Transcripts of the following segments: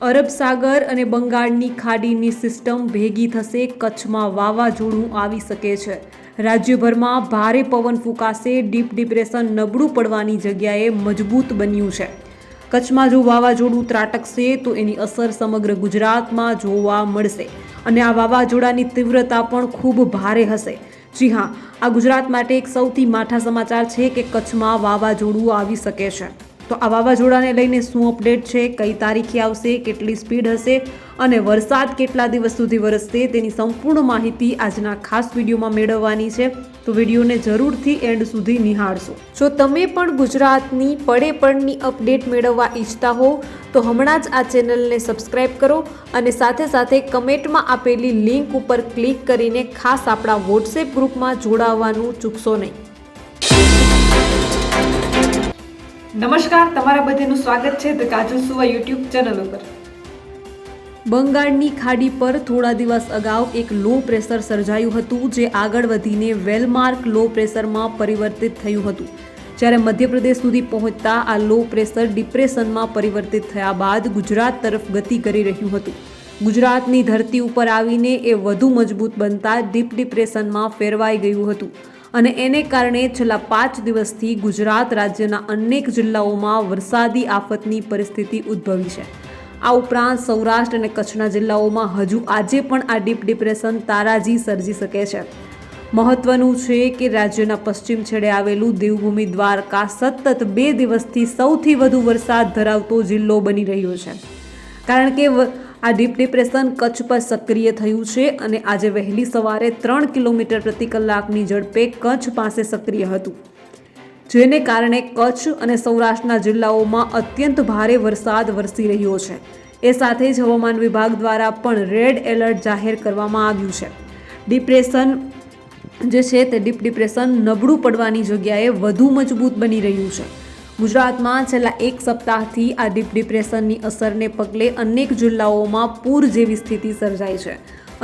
અરબ સાગર અને બંગાળની ખાડીની સિસ્ટમ ભેગી થશે, કચ્છમાં વાવાઝોડું આવી શકે છે. રાજ્યભરમાં ભારે પવન ફૂંકાશે, ડીપ ડિપ્રેશન નબળું પડવાની જગ્યાએ મજબૂત બન્યું છે. કચ્છમાં જો વાવાઝોડું ત્રાટકશે, તો એની અસર સમગ્ર ગુજરાતમાં જોવા મળશે અને આ વાવાઝોડાની તીવ્રતા પણ ખૂબ ભારે હશે. જી હા, આ ગુજરાત માટે એક સૌથી માઠા સમાચાર છે કે કચ્છમાં વાવાઝોડું આવી શકે છે. તો આ વાવાઝોડાને લઈને શું અપડેટ છે? કઈ તારીખે આવશે? કેટલી સ્પીડ હશે? અને વરસાદ કેટલા દિવસ સુધી વરસશે? તેની સંપૂર્ણ માહિતી આજના ખાસ વિડીયોમાં મેળવવાની છે. તો વિડીયોને જરૂરથી એન્ડ સુધી નિહાળશો. જો તમે પણ ગુજરાતની પડે પડની અપડેટ મેળવવા ઈચ્છતા હો, તો હમણાં જ આ ચેનલને સબસ્ક્રાઇબ કરો અને સાથે સાથે કમેન્ટમાં આપેલી લિંક ઉપર ક્લિક કરીને ખાસ આપણા વોટ્સએપ ગ્રુપમાં જોડાવવાનું ચૂકશો નહીં. નમસ્કાર, તમારા બધાનું સ્વાગત છે ધ કાજલ સુવા યુટ્યુબ ચેનલ ઉપર. બંગાળની ખાડી પર થોડા દિવસ અગાઉ એક લો પ્રેશર સર્જાયું હતું, જે આગળ વધીને વેલમાર્ક લો પ્રેશરમાં પરિવર્તિત થયું હતું. જ્યારે મધ્યપ્રદેશ સુધી પહોંચતા આ લો પ્રેશર ડિપ્રેશનમાં પરિવર્તિત થયા બાદ ગુજરાત તરફ ગતિ કરી રહ્યું હતું. ગુજરાતની ધરતી ઉપર આવીને એ વધુ મજબૂત બનતા ડીપ ડિપ્રેશનમાં ફેરવાઈ ગયું હતું. અને એને કારણે છેલ્લા પાંચ દિવસથી ગુજરાત રાજ્યના અનેક જિલ્લાઓમાં વરસાદી આફતની પરિસ્થિતિ ઉદ્ભવી છે. આ ઉપરાંત સૌરાષ્ટ્ર અને કચ્છના જિલ્લાઓમાં હજુ આજે પણ આ ડીપ ડિપ્રેશન તારાજી સર્જી શકે છે. મહત્વનું છે કે રાજ્યના પશ્ચિમ છેડે આવેલું દેવભૂમિ દ્વારકા સતત બે દિવસથી સૌથી વધુ વરસાદ ધરાવતો જિલ્લો બની રહ્યો છે. કારણ કે આ ડીપ ડિપ્રેશન કચ્છ પર સક્રિય થયું છે અને આજે વહેલી સવારે ત્રણ કિલોમીટર પ્રતિ કલાકની ઝડપે કચ્છ પાસે સક્રિય હતું. જેને કારણે કચ્છ અને સૌરાષ્ટ્રના જિલ્લાઓમાં અત્યંત ભારે વરસાદ વરસી રહ્યો છે. એ સાથે જ હવામાન વિભાગ દ્વારા પણ રેડ એલર્ટ જાહેર કરવામાં આવ્યું છે. ડિપ્રેશન જે છે તે ડીપ ડિપ્રેશન નબળું પડવાની જગ્યાએ વધુ મજબૂત બની રહ્યું છે. ગુજરાતમાં છેલ્લા એક સપ્તાહથી આ ડીપ ડિપ્રેશનની અસરને પગલે અનેક જિલ્લાઓમાં પૂર જેવી સ્થિતિ સર્જાઈ છે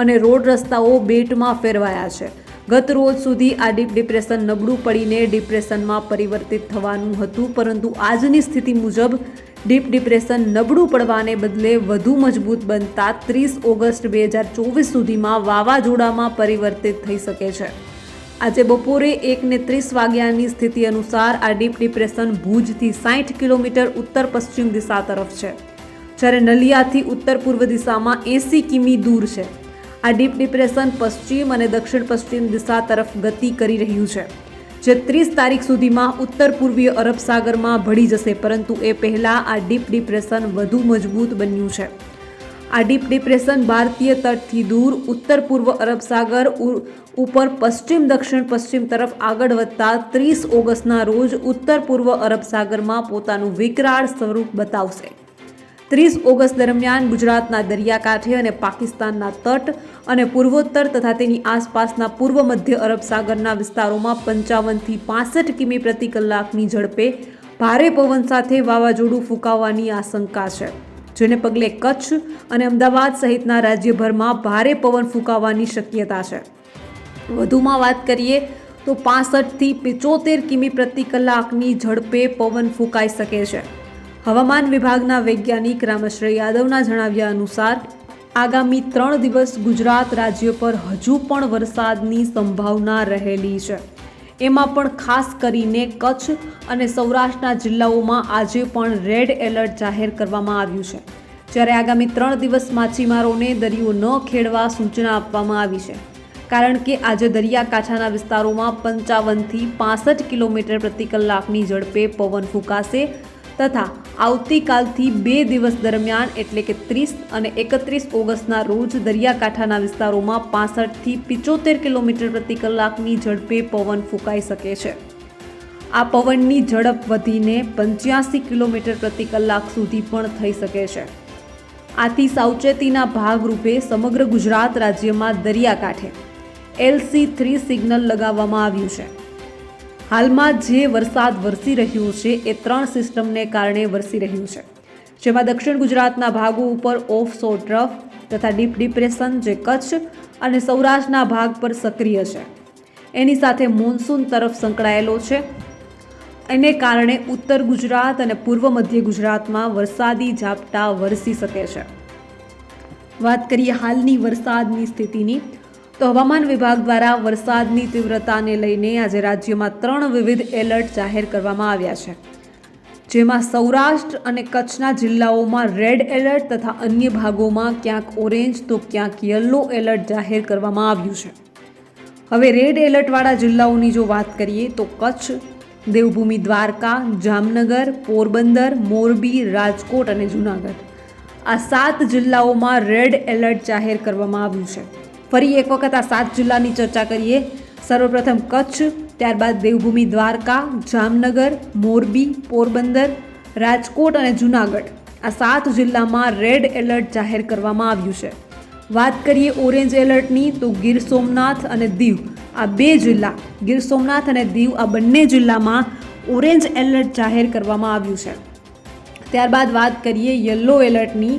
અને રોડ રસ્તાઓ બેટમાં ફેરવાયા છે. ગત રોજ સુધી આ ડીપ ડિપ્રેશન નબળું પડીને ડિપ્રેશનમાં પરિવર્તિત થવાનું હતું, પરંતુ આજની સ્થિતિ મુજબ ડીપ ડિપ્રેશન નબળું પડવાને બદલે વધુ મજબૂત બનતા ત્રીસ ઓગસ્ટ બે હજાર ચોવીસ સુધીમાં વાવાઝોડામાં પરિવર્તિત થઈ શકે છે. આજે બપોરે એકને ત્રીસ વાગ્યાની સ્થિતિ અનુસાર આ ડીપ ડિપ્રેશન ભુજથી સાઠ કિલોમીટર ઉત્તર પશ્ચિમ દિશા તરફ છે. જ્યારે નલિયાથી ઉત્તર પૂર્વ દિશામાં એંસી કિમી દૂર છે. આ ડીપ ડિપ્રેશન પશ્ચિમ અને દક્ષિણ પશ્ચિમ દિશા તરફ ગતિ કરી રહ્યું છે. જે ત્રીસ તારીખ સુધીમાં ઉત્તર પૂર્વીય અરબ સાગરમાં ભળી જશે, પરંતુ એ પહેલાં આ ડીપ ડિપ્રેશન વધુ મજબૂત બન્યું છે. આ ડીપ ડિપ્રેશન ભારતીય તટથી દૂર ઉત્તર પૂર્વ અરબ સાગર ઉપર પશ્ચિમ દક્ષિણ પશ્ચિમ તરફ આગળ વધતા ત્રીસ ઓગસ્ટના રોજ ઉત્તર પૂર્વ અરબ સાગરમાં પોતાનું વિકરાળ સ્વરૂપ બતાવશે. ત્રીસ ઓગસ્ટ દરમિયાન ગુજરાતના દરિયાકાંઠે અને પાકિસ્તાનના તટ અને પૂર્વોત્તર તથા તેની આસપાસના પૂર્વ મધ્ય અરબ સાગરના વિસ્તારોમાં પંચાવનથી પાસઠ કિમી પ્રતિ કલાકની ઝડપે ભારે પવન સાથે વાવાઝોડું ફૂંકાવાની આશંકા છે. જેને પગલે કચ્છ અને અમદાવાદ સહિતના રાજ્યભરમાં ભારે પવન ફૂંકાવાની શક્યતા છે. વધુમાં વાત કરીએ તો પાસઠથી પિચોતેર કિમી પ્રતિ કલાકની ઝડપે પવન ફૂંકાઈ શકે છે. હવામાન વિભાગના વૈજ્ઞાનિક રામશ્રી યાદવના જણાવ્યા અનુસાર, આગામી ત્રણ દિવસ ગુજરાત રાજ્ય પર હજુ પણ વરસાદની સંભાવના રહેલી છે. એમાં પણ ખાસ કરીને કચ્છ અને સૌરાષ્ટ્રના જિલ્લાઓમાં આજે પણ રેડ એલર્ટ જાહેર કરવામાં આવ્યું છે. જ્યારે આગામી ત્રણ દિવસ માછીમારોને દરિયો ન ખેડવા સૂચના આપવામાં આવી છે. કારણ કે આજે દરિયાકાંઠાના વિસ્તારોમાં પંચાવનથી પાસઠ કિલોમીટર પ્રતિ કલાકની ઝડપે પવન ફૂંકાશે તથા આવતીકાલથી બે દિવસ દરમિયાન, એટલે કે ત્રીસ અને એકત્રીસ ઓગસ્ટના રોજ દરિયાકાંઠાના વિસ્તારોમાં પાસઠથી પિચોતેર કિલોમીટર પ્રતિ કલાકની ઝડપે પવન ફૂંકાઈ શકે છે. આ પવનની ઝડપ વધીને પંચ્યાસી કિલોમીટર પ્રતિ કલાક સુધી પણ થઈ શકે છે. આથી સાવચેતીના ભાગરૂપે સમગ્ર ગુજરાત રાજ્યમાં દરિયાકાંઠે એલસી થ્રી સિગ્નલ લગાવવામાં આવ્યું છે. હાલમાં જે વરસાદ વરસી રહ્યો છે એ ત્રણ સિસ્ટમને કારણે વરસી રહ્યું છે. જેમાં દક્ષિણ ગુજરાતના ભાગો ઉપર ઓફ સો ટ્રફ તથા ડીપ ડિપ્રેશન જે કચ્છ અને સૌરાષ્ટ્રના ભાગ પર સક્રિય છે. એની સાથે મોન્સૂન તરફ સંકળાયેલો છે. એને કારણે ઉત્તર ગુજરાત અને પૂર્વ મધ્ય ગુજરાતમાં વરસાદી ઝાપટા વરસી શકે છે. વાત કરીએ હાલની વરસાદની સ્થિતિની તો હવામાન વિભાગ દ્વારા વરસાદની તીવ્રતાને લઈને આજે રાજ્યમાં ત્રણ વિવિધ એલર્ટ જાહેર કરવામાં આવ્યા છે. જેમાં સૌરાષ્ટ્ર અને કચ્છના જિલ્લાઓમાં રેડ એલર્ટ તથા અન્ય ભાગોમાં ક્યાંક ઓરેન્જ તો ક્યાંક યલો એલર્ટ જાહેર કરવામાં આવ્યું છે. હવે રેડ એલર્ટવાળા જિલ્લાઓની જો વાત કરીએ તો કચ્છ, દેવભૂમિ દ્વારકા, જામનગર, પોરબંદર, મોરબી, રાજકોટ અને જૂનાગઢ. આ સાત જિલ્લાઓમાં રેડ એલર્ટ જાહેર કરવામાં આવ્યું છે. ફરી એક વખત આ સાત જિલ્લાની ચર્ચા કરીએ. સર્વપ્રથમ કચ્છ, ત્યારબાદ દેવભૂમિ દ્વારકા, જામનગર, મોરબી, પોરબંદર, રાજકોટ અને જૂનાગઢ. આ સાત જિલ્લામાં રેડ એલર્ટ જાહેર કરવામાં આવ્યું છે. વાત કરીએ ઓરેન્જ એલર્ટની, તો ગીર સોમનાથ અને દીવ. આ બે જિલ્લા, ગીર સોમનાથ અને દીવ, આ બંને જિલ્લામાં ઓરેન્જ એલર્ટ જાહેર કરવામાં આવ્યું છે. ત્યારબાદ વાત કરીએ યલો એલર્ટની,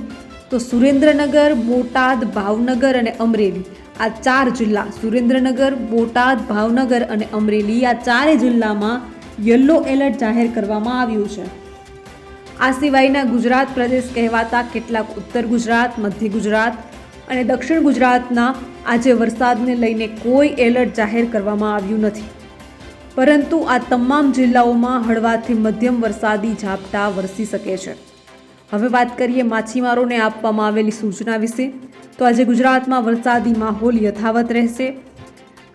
તો સુરેન્દ્રનગર, બોટાદ, ભાવનગર અને અમરેલી. આ ચાર જિલ્લા સુરેન્દ્રનગર, બોટાદ, ભાવનગર અને અમરેલી આ ચારે જિલ્લામાં યલો એલર્ટ જાહેર કરવામાં આવ્યું છે. આ સિવાયના ગુજરાત પ્રદેશ કહેવાતા કેટલાક ઉત્તર ગુજરાત, મધ્ય ગુજરાત અને દક્ષિણ ગુજરાતના આજે વરસાદને લઈને કોઈ એલર્ટ જાહેર કરવામાં આવ્યું નથી. પરંતુ આ તમામ જિલ્લાઓમાં હળવાથી મધ્યમ વરસાદી ઝાપટા વરસી શકે છે. હવે વાત કરીએ માછીમારોને આપવામાં આવેલી સૂચના વિશે. તો આજે ગુજરાતમાં વરસાદી માહોલ યથાવત રહેશે.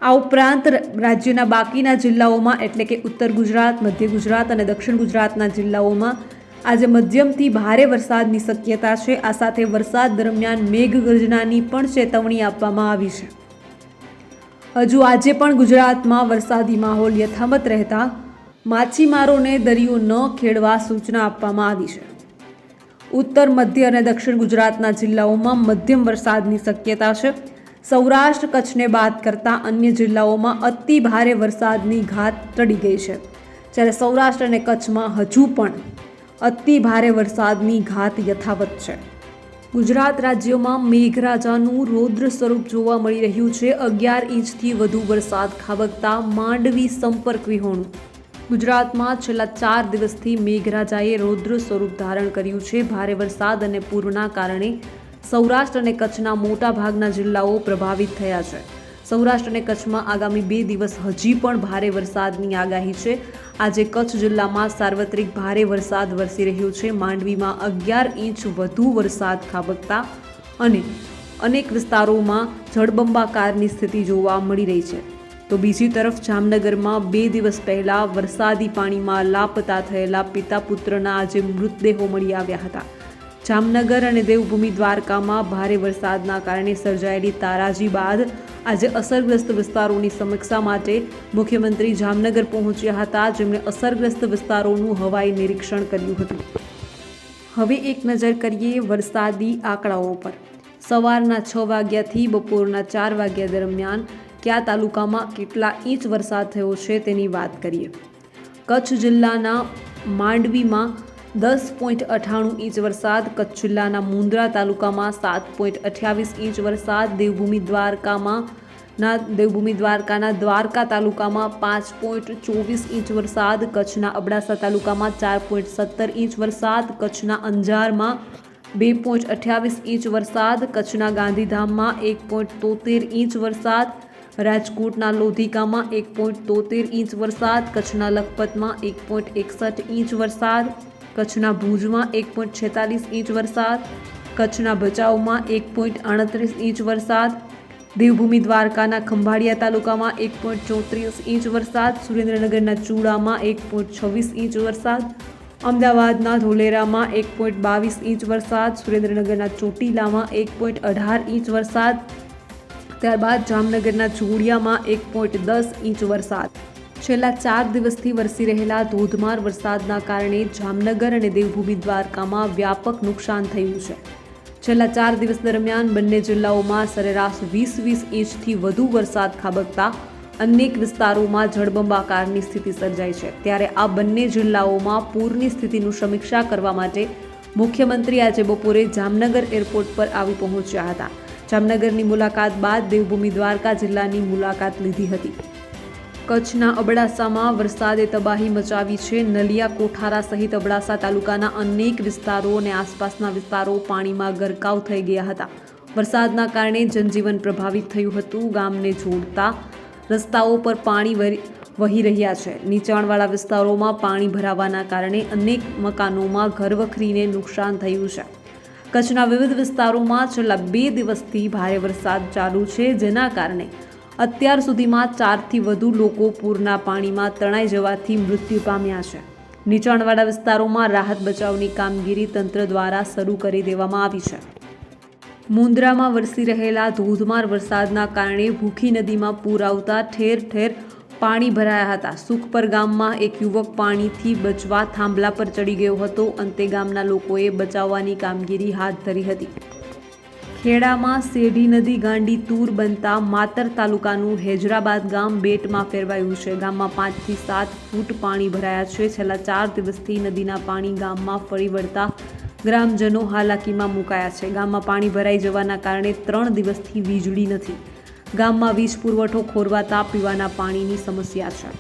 આ ઉપરાંત રાજ્યના બાકીના જિલ્લાઓમાં, એટલે કે ઉત્તર ગુજરાત, મધ્ય ગુજરાત અને દક્ષિણ ગુજરાતના જિલ્લાઓમાં, આજે મધ્યમથી ભારે વરસાદની શક્યતા છે. આ સાથે વરસાદ દરમિયાન મેઘગર્જનાની પણ ચેતવણી આપવામાં આવી છે. હજુ આજે પણ ગુજરાતમાં વરસાદી માહોલ યથાવત રહેતા માછીમારોને દરિયો ન ખેડવા સૂચના આપવામાં આવી છે. ઉત્તર, મધ્ય અને દક્ષિણ ગુજરાતના જિલ્લાઓમાં મધ્યમ વરસાદની શક્યતા છે. સૌરાષ્ટ્ર કચ્છને બાદ કરતાં અન્ય જિલ્લાઓમાં અતિ ભારે વરસાદની ઘાત ટળી ગઈ છે. જ્યારે સૌરાષ્ટ્ર અને કચ્છમાં હજુ પણ અતિ ભારે વરસાદની ઘાત યથાવત છે. ગુજરાત રાજ્યમાં મેઘરાજાનું રૌદ્ર સ્વરૂપ જોવા મળી રહ્યું છે. અગિયાર ઇંચથી વધુ વરસાદ ખાબકતા માંડવી સંપર્ક વિહોણું ગુજરાતમાં છેલ્લા ચાર દિવસથી મેઘરાજાએ રૌદ્ર સ્વરૂપ ધારણ કર્યું છે. ભારે વરસાદ અને પૂરના કારણે સૌરાષ્ટ્ર અને કચ્છના મોટા ભાગના જિલ્લાઓ પ્રભાવિત થયા છે. સૌરાષ્ટ્ર અને કચ્છમાં આગામી બે દિવસ હજી પણ ભારે વરસાદની આગાહી છે. આજે કચ્છ જિલ્લામાં સાર્વત્રિક ભારે વરસાદ વરસી રહ્યો છે. માંડવીમાં અગિયાર ઇંચ વધુ વરસાદ ખાબકતા અને અનેક વિસ્તારોમાં જળબંબાકારની સ્થિતિ જોવા મળી રહી છે. તો બીજી તરફ જામનગરમાં બે દિવસ પહેલા વરસાદી પાણીમાં લાપતા થયેલા પિતા પુત્રના આજે મૃતદેહો મળી આવ્યા હતા. જામનગર અને દેવભૂમિ દ્વારકામાં ભારે વરસાદના કારણે સર્જાયેલી તારાજી બાદ આજે અસરગ્રસ્ત વિસ્તારોની સમીક્ષા માટે મુખ્યમંત્રી જામનગર પહોંચ્યા હતા. જેમણે અસરગ્રસ્ત વિસ્તારોનું હવાઈ નિરીક્ષણ કર્યું હતું. હવે એક નજર કરીએ વરસાદી આંકડાઓ પર. સવારના છ વાગ્યાથી બપોરના ચાર વાગ્યા દરમિયાન કયા તાલુકામાં કેટલા ઇંચ વરસાદ થયો છે તેની વાત કરીએ. કચ્છ જિલ્લાના માંડવીમાં દસ પોઈન્ટ અઠ્ઠાણું ઇંચ વરસાદ, કચ્છ જિલ્લાના મુંદ્રા તાલુકામાં સાત પોઈન્ટ અઠ્યાવીસ ઇંચ વરસાદ, દેવભૂમિ દ્વારકામાં ના, દેવભૂમિ દ્વારકાના દ્વારકા તાલુકામાં પાંચ પોઈન્ટ ચોવીસ ઇંચ વરસાદ, કચ્છના અબડાસા તાલુકામાં ચાર પોઈન્ટ સત્તર ઇંચ વરસાદ, કચ્છના અંજારમાં બે પોઈન્ટ અઠ્યાવીસ ઇંચ વરસાદ, કચ્છના ગાંધીધામમાં એક પોઈન્ટ તોતેર ઇંચ વરસાદ રાજકોટના લોધિકામાં એક પોઈન્ટ તોતેર ઇંચ વરસાદ, કચ્છના લખપતમાં એક પોઈન્ટ એકસઠ ઇંચ વરસાદ, કચ્છના ભુજમાં એક પોઈન્ટ છેતાલીસ ઇંચ વરસાદ, કચ્છના ભચાઉમાં એક પોઈન્ટ આડત્રીસ ઇંચ વરસાદ, દેવભૂમિ દ્વારકાના ખંભાળિયા તાલુકામાં એક પોઈન્ટ ચોત્રીસ ઇંચ વરસાદ, સુરેન્દ્રનગરના ચૂડામાં એક પોઈન્ટ છવ્વીસ ઇંચ વરસાદ, અમદાવાદના ધોલેરામાં એક પોઈન્ટ બાવીસ ઇંચ વરસાદ, સુરેન્દ્રનગરના ચોટીલામાં એક પોઈન્ટ અઢાર ઇંચ વરસાદ ત્યારબાદ જામનગરના જોડિયામાં એક પોઈન્ટ દસ ઇંચ વરસાદ. છેલ્લા ચાર દિવસથી વરસી રહેલા ધોધમાર વરસાદના કારણે જામનગર અને દેવભૂમિ દ્વારકામાં વ્યાપક નુકસાન થયું છે. છેલ્લા ચાર દિવસ દરમિયાન બંને જિલ્લાઓમાં સરેરાશ વીસ વીસ ઇંચથી વધુ વરસાદ ખાબકતા અનેક વિસ્તારોમાં જળબંબાકારની સ્થિતિ સર્જાઈ છે. ત્યારે આ બંને જિલ્લાઓમાં પૂરની સ્થિતિનું સમીક્ષા કરવા માટે મુખ્યમંત્રી આજે બપોરે જામનગર એરપોર્ટ પર આવી પહોંચ્યા હતા. જામનગરની મુલાકાત બાદ દેવભૂમિ દ્વારકા જિલ્લાની મુલાકાત લીધી હતી. કચ્છના અબડાસામાં વરસાદે તબાહી મચાવી છે. નલિયા, કોઠારા સહિત અબડાસા તાલુકાના અનેક વિસ્તારો અને આસપાસના વિસ્તારો પાણીમાં ગરકાવ થઈ ગયા હતા. વરસાદના કારણે જનજીવન પ્રભાવિત થયું હતું. ગામને જોડતા રસ્તાઓ પર પાણી વહી રહ્યા છે. નીચાણવાળા વિસ્તારોમાં પાણી ભરાવાના કારણે અનેક મકાનોમાં ઘરવખરીને નુકસાન થયું છે. કચ્છના વિવિધ વિસ્તારોમાં છેલ્લા બે દિવસથી ભારે વરસાદ ચાલુ છે, જેના કારણે અત્યાર સુધીમાં ચારથી વધુ લોકો પૂરના પાણીમાં તણાઈ જવાથી મૃત્યુ પામ્યા છે. નીચાણવાળા વિસ્તારોમાં રાહત બચાવની કામગીરી તંત્ર દ્વારા શરૂ કરી દેવામાં આવી છે. મુન્દ્રામાં વરસી રહેલા ધોધમાર વરસાદના કારણે ભૂખી નદીમાં પૂર આવતા ઠેર ઠેર પાણી ભરાયા હતા. સુખપર ગામમાં એક યુવક પાણીથી બચવા થાંભલા પર ચડી ગયો હતો. અંતે ગામના લોકોએ બચાવવાની કામગીરી હાથ ધરી હતી. ખેડામાં સેઢી નદી ગાંડી તૂર બનતા માતર તાલુકાનું હેજરાબાદ ગામ બેટમાં ફેરવાયું છે. ગામમાં પાંચથી સાત ફૂટ પાણી ભરાયા છે. છેલ્લા ચાર દિવસથી નદીના પાણી ગામમાં ફરી વળતા ગ્રામજનો હાલાકીમાં મુકાયા છે. ગામમાં પાણી ભરાઈ જવાના કારણે ત્રણ દિવસથી વીજળી નથી. ગામમાં વીજ પુરવઠો ખોરવાતા પીવાના પાણીની સમસ્યા છે.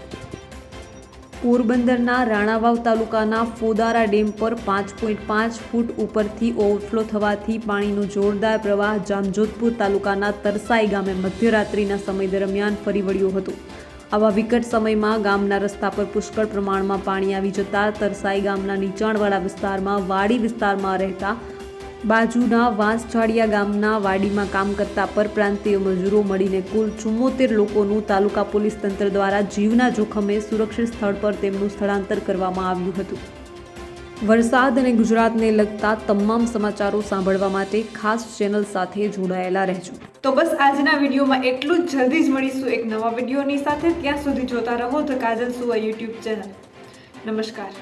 પોરબંદરના રાણાવાવ તાલુકાના ફોદારા ડેમ પર પાંચ પોઈન્ટ પાંચ ફૂટ ઉપરથી ઓવરફ્લો થવાથી પાણીનો જોરદાર પ્રવાહ જામજોધપુર તાલુકાના તરસાઈ ગામે મધ્યરાત્રિના સમય દરમિયાન ફરી વળ્યો હતો. આવા વિકટ સમયમાં ગામના રસ્તા પર પુષ્કળ પ્રમાણમાં પાણી આવી જતા તરસાઈ ગામના નીચાણવાળા વિસ્તારમાં વાડી વિસ્તારમાં રહેતા બાજુના વાંસજાડિયા ગામના વાડીમાં કામ કરતા પરપ્રાંતીય મજૂરો મળીને કુલ ચુમ્મોતેર લોકોનું તાલુકા પોલીસ તંત્ર દ્વારા જીવના જોખમે સુરક્ષિત સ્થળ પર તેમનું સ્થળાંતર કરવામાં આવ્યું હતું. વરસાદ અને ગુજરાતને લગતા તમામ સમાચારો સાંભળવા માટે ખાસ ચેનલ સાથે જોડાયેલા રહેજો. તો બસ આજના વિડીયોમાં એટલું જ. જલ્દી જ મળીશું એક નવા વિડીયોની સાથે. ત્યાં સુધી જોતા રહો ધ કાજલ સુવા યુટ્યુબ ચેનલ. નમસ્કાર.